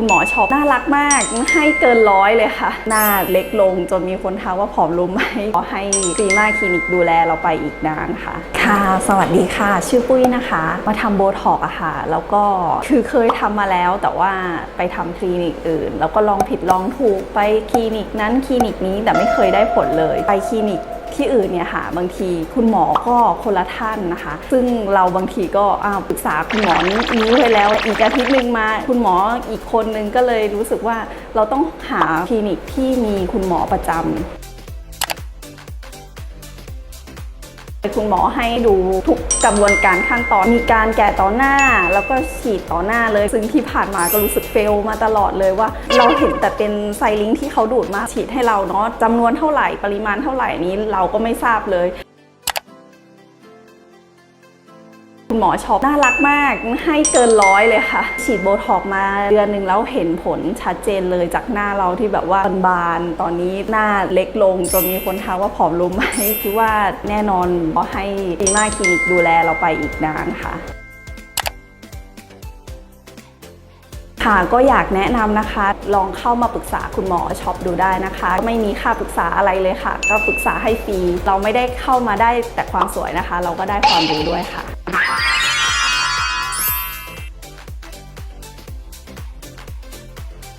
คุณหมอช็อปน่ารักมากให้เกินร้อยเลยค่ะ หน้าเล็กลงจนมีคนทักว่าผอมลงไหมขอให้ฟรีมาคลินิกดูแลเราไปอีกนานค่ะ ค่ะ สวัสดีค่ะ ชื่อปุ้ยนะคะ มาทำโบท็อกอะค่ะ แล้วก็คือเคยทำมาแล้วแต่ว่าไปทำคลินิกอื่น แล้วก็ลองผิดลองถูกไปคลินิกนั้นคลินิกนี้แต่ไม่เคยได้ผลเลย ไปคลินิก ที่อื่นเนี่ยค่ะ บางทีคุณหมอก็คนละท่านนะคะ ซึ่งเราบางทีก็อ้าวปรึกษาคุณหมอนี้นี้ไปแล้วอีกอาทิตย์หนึ่งมา คุณหมออีกคนนึงก็เลยรู้สึกว่าเราต้องหาคลินิกที่มีคุณหมอประจำ คุณหมอให้ดูทุกกระบวนการขั้นตอนมีการแกะต่อหน้า แล้วก็ฉีดต่อหน้าเลย ซึ่งที่ผ่านมาก็รู้สึกเฟลมาตลอดเลยว่า เราเห็นแต่เป็นไซลิงที่เขาดูดมาฉีดให้เราเนาะจำนวนเท่าไหร่ปริมาณเท่าไหร่นี้เราก็ไม่ทราบเลย คุณหมอช็อปน่ารักมากให้เกินร้อยเลยค่ะ ฉีดโบท็อกมาเดือนหนึ่งแล้วเห็นผลชัดเจนเลยจากหน้าเราที่แบบว่าบานๆตอนนี้หน้าเล็กลงจนมีคนทักว่าผอมลงไหมคิดว่าแน่นอนขอให้ดีมาคลินิกดูแลเราไปอีกนานค่ะค่ะก็อยากแนะนำนะคะ ลองเข้ามาปรึกษาคุณหมอช็อปดูได้นะคะ ไม่มีค่าปรึกษาอะไรเลยค่ะ ก็ปรึกษาให้ฟรีเราไม่ได้เข้ามาได้แต่ความสวยนะคะ เราก็ได้ความรู้ด้วยค่ะ